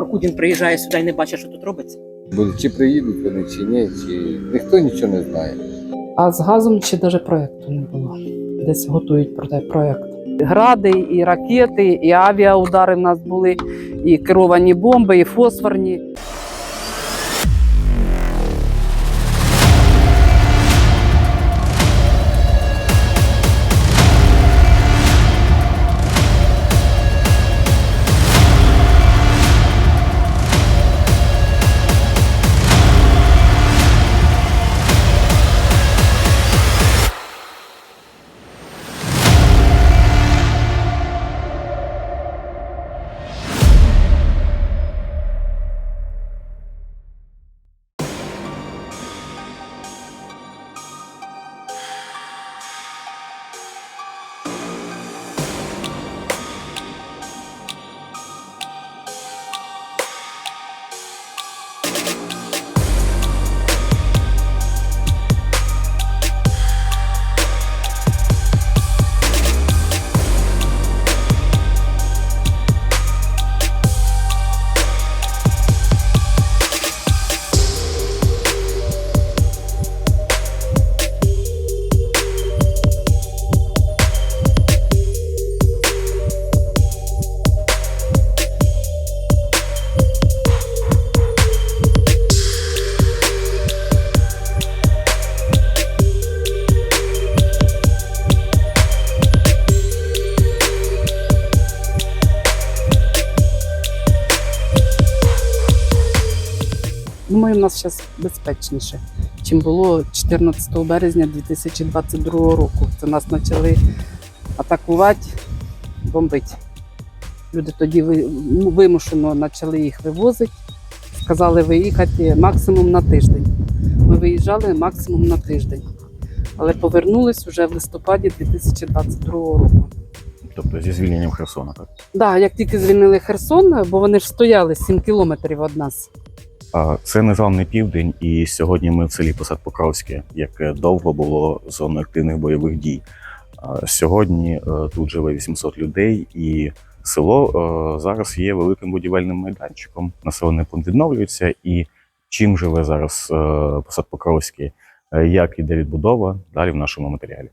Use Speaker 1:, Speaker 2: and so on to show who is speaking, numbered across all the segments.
Speaker 1: Прокудін приїжджає сюди і не бачить, що тут робиться.
Speaker 2: Бо чи приїдуть вони, чи ні, чи ніхто нічого не знає.
Speaker 3: А з газом ще навіть проєкту не було. Десь готують про те проєкт. Гради, і ракети, і авіаудари в нас були, і керовані бомби, і фосфорні. Нас зараз безпечніше, чим було 14 березня 2022 року. Це нас почали атакувати, бомбити. Люди тоді вимушено почали їх вивозити. Сказали виїхати максимум на тиждень. Ми виїжджали максимум на тиждень, але повернулись вже в листопаді 2022 року.
Speaker 4: Тобто зі звільненням Херсона, так?
Speaker 3: Да, як тільки звільнили Херсон, бо вони ж стояли 7 кілометрів від нас.
Speaker 4: Це незламний південь, і сьогодні ми в селі Посад Покровське, яке довго було зоною активних бойових дій. Сьогодні е, тут живе 800 людей, і село е, зараз є великим будівельним майданчиком. Населений пункт відновлюється. І чим живе зараз е, Посад Покровське, е, як іде відбудова, далі в нашому матеріалі.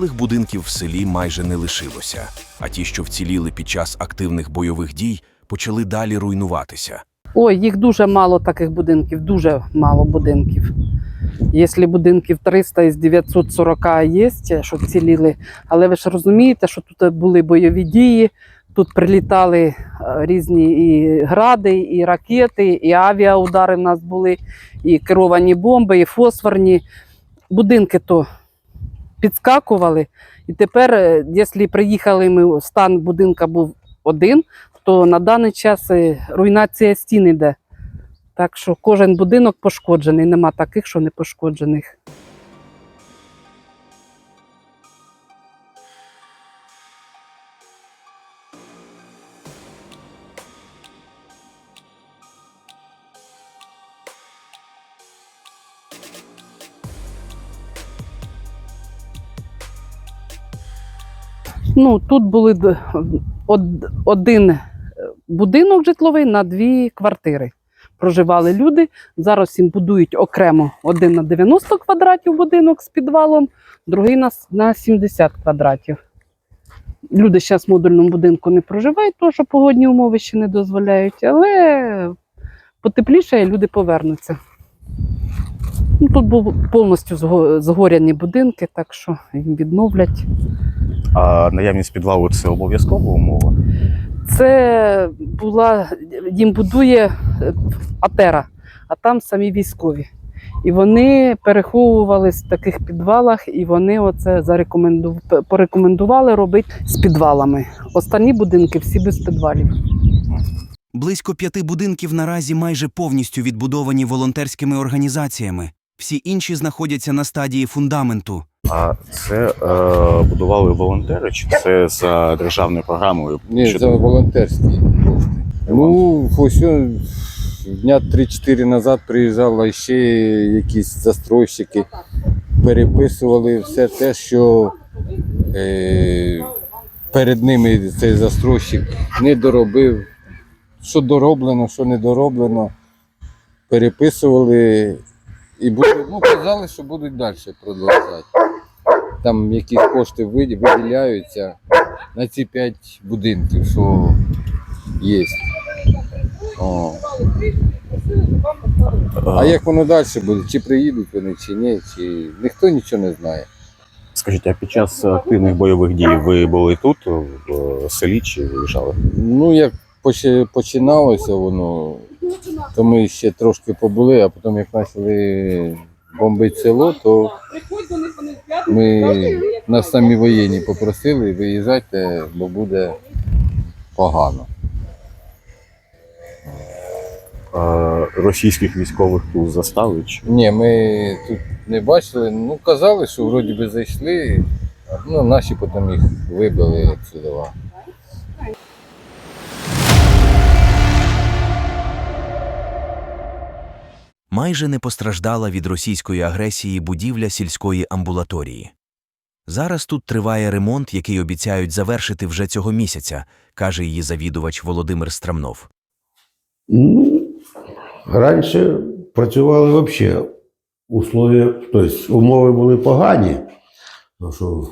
Speaker 5: Цілих будинків в селі майже не лишилося, а ті, що вціліли під час активних бойових дій, почали далі руйнуватися.
Speaker 3: Ой, їх дуже мало таких будинків, дуже мало будинків. Якщо будинків 300 із 940 є, що ціліли, але ви ж розумієте, що тут були бойові дії, тут прилітали е, різні і гради, і ракети, і авіаудари в нас були, і керовані бомби, і фосфорні. Будинки то підскакували. І тепер, е, якщо приїхали ми, стан будинка був один, то на даний час е, руйнація стін іде. Так що кожен будинок пошкоджений, нема таких, що не пошкоджених. Ну, тут були один е, будинок житловий на дві квартири. Проживали люди. Зараз їм будують окремо один на 90 квадратів будинок з підвалом, другий на, на 70 квадратів. Люди зараз в модульному будинку не проживають, тому що погодні умови ще не дозволяють, але потепліше і люди повернуться. Ну, тут був повністю згоряні будинки, так що їм відновлять.
Speaker 4: А наявність підвалу це обов'язкова умова.
Speaker 3: Це була їм будує е, Атера, а там самі військові. І вони переховувались в таких підвалах, і вони оце зарекоменду... порекомендували робити з підвалами. Останні будинки всі без підвалів.
Speaker 6: Близько п'яти будинків наразі майже повністю відбудовані волонтерськими організаціями. Всі інші знаходяться на стадії фундаменту.
Speaker 4: А це е, будували волонтери, чи це за державною програмою?
Speaker 2: Ні, це волонтерські кошти. Ну, ось о, дня 3-4 назад приїжджали ще якісь застройщики, переписували все те, що е, перед ними цей застройщик не доробив. Що дороблено, що не дороблено. Переписували і буде, ну, казали, що будуть далі продовжувати. Там якісь кошти виді- виділяються на ці п'ять будинків, що є. О. А як воно далі буде? Чи приїдуть вони, чи ні, чи ніхто нічого не знає.
Speaker 4: Скажіть, а під час активних бойових дій ви були тут, в селі, чи виїжджали?
Speaker 2: Ну, як починалося воно, то ми ще трошки побули, а потім як почали бомбити село, то ми нас самі воєнні попросили, виїжджайте, бо буде погано.
Speaker 4: Е, російських військових тут застали? Чи?
Speaker 2: Ні, ми тут не бачили. Ну, казали, що вроді би зайшли. Ну, наші потім їх вибили відсюди.
Speaker 5: Майже не постраждала від російської агресії будівля сільської амбулаторії. Зараз тут триває ремонт, який обіцяють завершити вже цього місяця, каже її завідувач Володимир Страмнов.
Speaker 7: Ну, раніше працювали взагалі. Условия, тобто умови були погані. Ну, що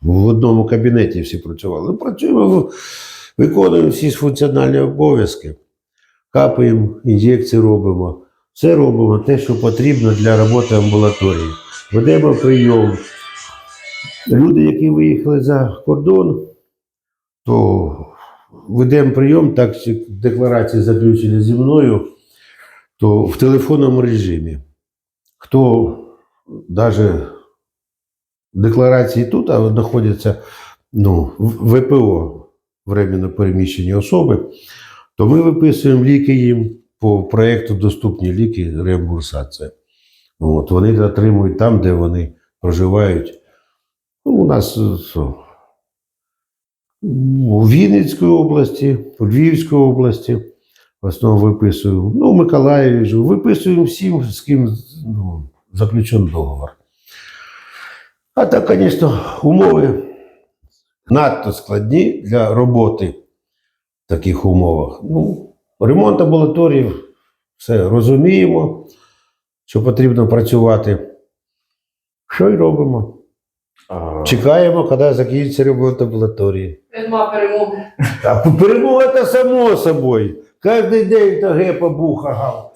Speaker 7: в одному кабінеті всі працювали. Ну, Працюємо, виконуємо всі функціональні обов'язки. Капаємо, ін'єкції робимо. Все робимо те, що потрібно для роботи амбулаторії. Ведемо прийом. Люди, які виїхали за кордон, то ведемо прийом, так декларації заключені зі мною, то в телефонному режимі. Хто навіть декларації тут, а знаходяться ну, в ВПО, временно переміщені особи, то ми виписуємо ліки їм по проєкту доступні ліки, реімбурсація. От, вони отримують там, де вони проживають. Ну, у нас е, у Вінницькій області, у Львівській області. В основному виписуємо. Ну, Миколаєві. Виписуємо всім, з ким ну, заключений договор. А так, звісно, умови надто складні для роботи таких умовах. Ну, ремонт амбулаторії, все розуміємо, що потрібно працювати. Що й робимо?
Speaker 4: А,
Speaker 7: Чекаємо, коли закінчиться ремонт амбулаторії.
Speaker 3: Нема перемоги.
Speaker 7: А перемога це само собою. Кожен день та гепа бухагав.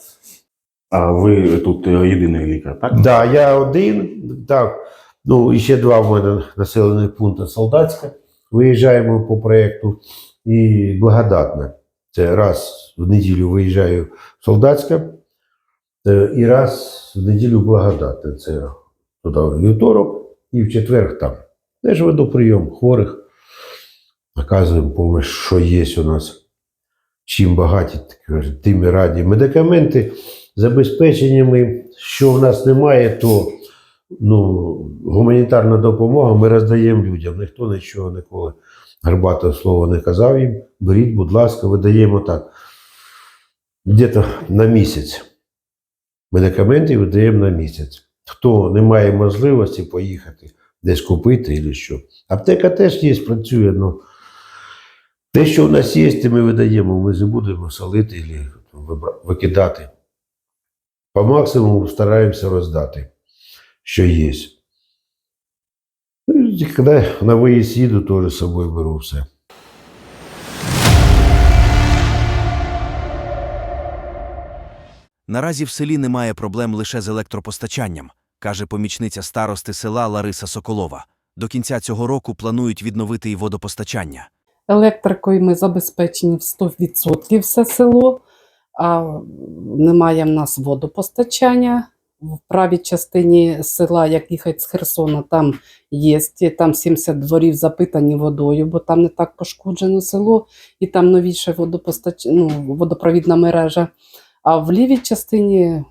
Speaker 4: а ви тут е, єдиний лікар, так?
Speaker 7: Да, я один, так. Ну, і ще два в мене населених пункти Солдатська. Виїжджаємо по проєкту. І благодатне. Це раз в неділю виїжджаю в Солдатська, е, і раз в неділю благодатне. Це туди вівторок і в четвер там. Теж веду прийом хворих. Наказуємо допомогу, що є у нас. Чим багаті, тим і раді. Медикаменти забезпеченнями, що в нас немає, то ну, гуманітарна допомога ми роздаємо людям. Ніхто нічого ніколи гарбатого слова не казав їм. Беріть, будь ласка, видаємо так. Десь на місяць. Медикаменти видаємо на місяць. Хто не має можливості поїхати десь купити або що. Аптека теж є, працює. Ну, те, що в нас є, те ми видаємо, ми не будемо солити або викидати. По максимуму стараємося роздати, що є. І коли на виїзд їду, теж з собою беру все.
Speaker 5: Наразі в селі немає проблем лише з електропостачанням, каже помічниця старости села Лариса Соколова. До кінця цього року планують відновити і водопостачання.
Speaker 3: Електрикою ми забезпечені в 100% все село, а немає в нас водопостачання. В правій частині села, як їхати з Херсона, там є, там 70 дворів запитані водою, бо там не так пошкоджено село, і там новіше водопостач... ну, водопровідна мережа. А в лівій частині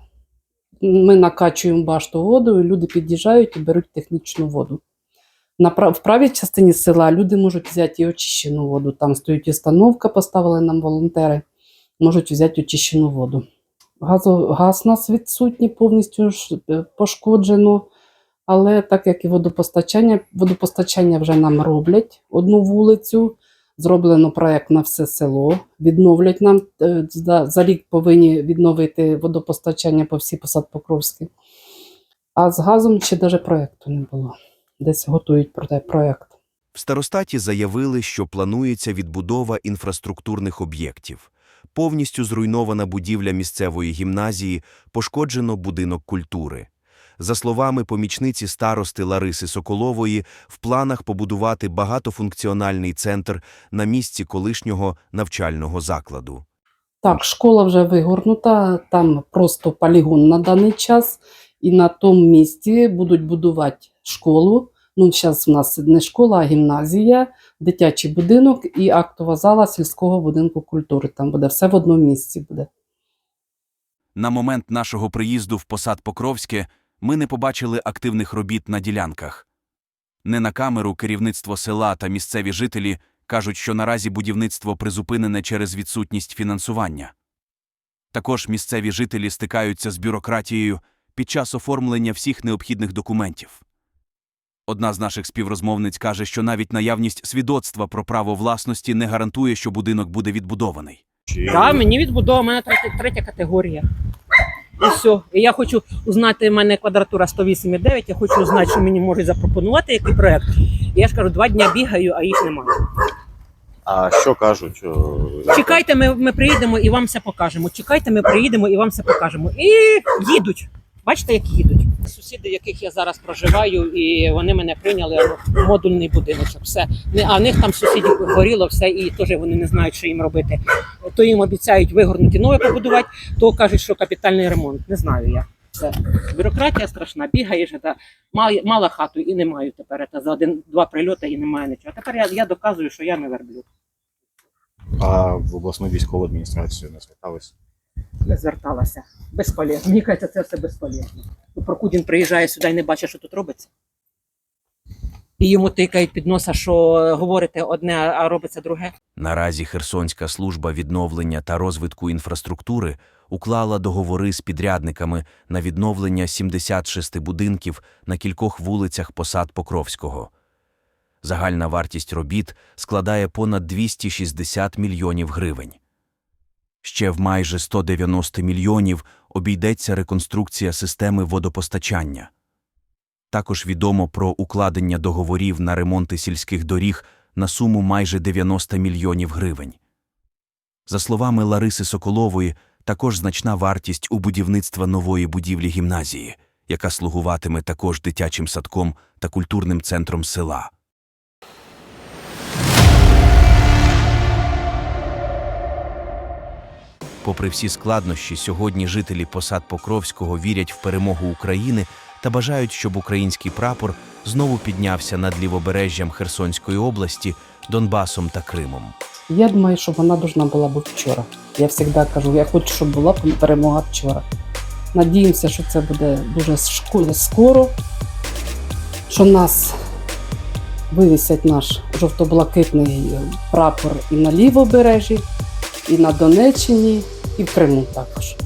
Speaker 3: ми накачуємо башту водою, люди під'їжджають і беруть технічну воду. На в правій частині села люди можуть взяти і очищену воду. Там стоїть установка, поставили нам волонтери, можуть взяти очищену воду. Газ у нас відсутній, повністю е, пошкоджено. Але так як і водопостачання, водопостачання вже нам роблять одну вулицю, зроблено проєкт на все село. Відновлять нам е, за, рік повинні відновити водопостачання по всій посад Покровській. А з газом ще навіть проєкту не було. Десь готують проєкт.
Speaker 5: В старостаті заявили, що планується відбудова інфраструктурних об'єктів. Повністю зруйнована будівля місцевої гімназії, пошкоджено будинок культури. За словами помічниці старости Лариси Соколової, в планах побудувати багатофункціональний центр на місці колишнього навчального закладу.
Speaker 3: Так, школа вже вигорнута, там просто полігон на даний час, і на тому місці будуть будувати школу. Ну, зараз в нас не школа, а гімназія, дитячий будинок і актова зала сільського будинку культури. Там буде все в одному місці буде.
Speaker 5: На момент нашого приїзду в посад Покровське ми не побачили активних робіт на ділянках. Не на камеру керівництво села та місцеві жителі кажуть, що наразі будівництво призупинене через відсутність фінансування. Також місцеві жителі стикаються з бюрократією під час оформлення всіх необхідних документів. Одна з наших співрозмовниць каже, що навіть наявність свідоцтва про право власності не гарантує, що будинок буде відбудований.
Speaker 1: Так, мені відбудова, у мене третя, третя категорія. І все. І я хочу узнати, в мене квадратура 108,9, я хочу узнати, що мені можуть запропонувати, який проект. І я ж кажу, два дня бігаю, а їх немає.
Speaker 4: А що кажуть?
Speaker 1: Чекайте, ми, ми приїдемо і вам все покажемо. Чекайте, ми приїдемо і вам все покажемо. І їдуть. Бачите, як їдуть. Сусіди, яких я зараз проживаю, і вони мене прийняли в модульний будиночок. Все. А в них там сусідів горіло все, і теж вони не знають, що їм робити. То їм обіцяють вигорнути нове побудувати, то кажуть, що капітальний ремонт. Не знаю я. Це бюрократія страшна, бігаєш, та мала хату і не маю тепер. Та за один-два прильоти і немає нічого. А тепер я, я доказую, що я не верблюд.
Speaker 4: А в обласну військову адміністрацію не звертались?
Speaker 1: Не зверталася. Безполезно. Мені кажеться, це все безполезно. Ну, Прокудін приїжджає сюди і не бачить, що тут робиться. І йому тикають під носа, що говорите одне, а робиться друге.
Speaker 5: Наразі Херсонська служба відновлення та розвитку інфраструктури уклала договори з підрядниками на відновлення 76 будинків на кількох вулицях посад Покровського. Загальна вартість робіт складає понад 260 мільйонів гривень. Ще в майже 190 мільйонів обійдеться реконструкція системи водопостачання. Також відомо про укладення договорів на ремонти сільських доріг на суму майже 90 мільйонів гривень. За словами Лариси Соколової, також значна вартість у будівництва нової будівлі гімназії, яка слугуватиме також дитячим садком та культурним центром села. Попри всі складнощі, сьогодні жителі посад Покровського вірять в перемогу України та бажають, щоб український прапор знову піднявся над лівобережжям Херсонської області, Донбасом та Кримом.
Speaker 3: Я думаю, що вона должна була бути вчора. Я завжди кажу, я хочу, щоб була перемога вчора. Надіємося, що це буде дуже скоро, що нас вивісять наш жовто-блакитний прапор і на лівобережжі, і на Донеччині, і в Криму також.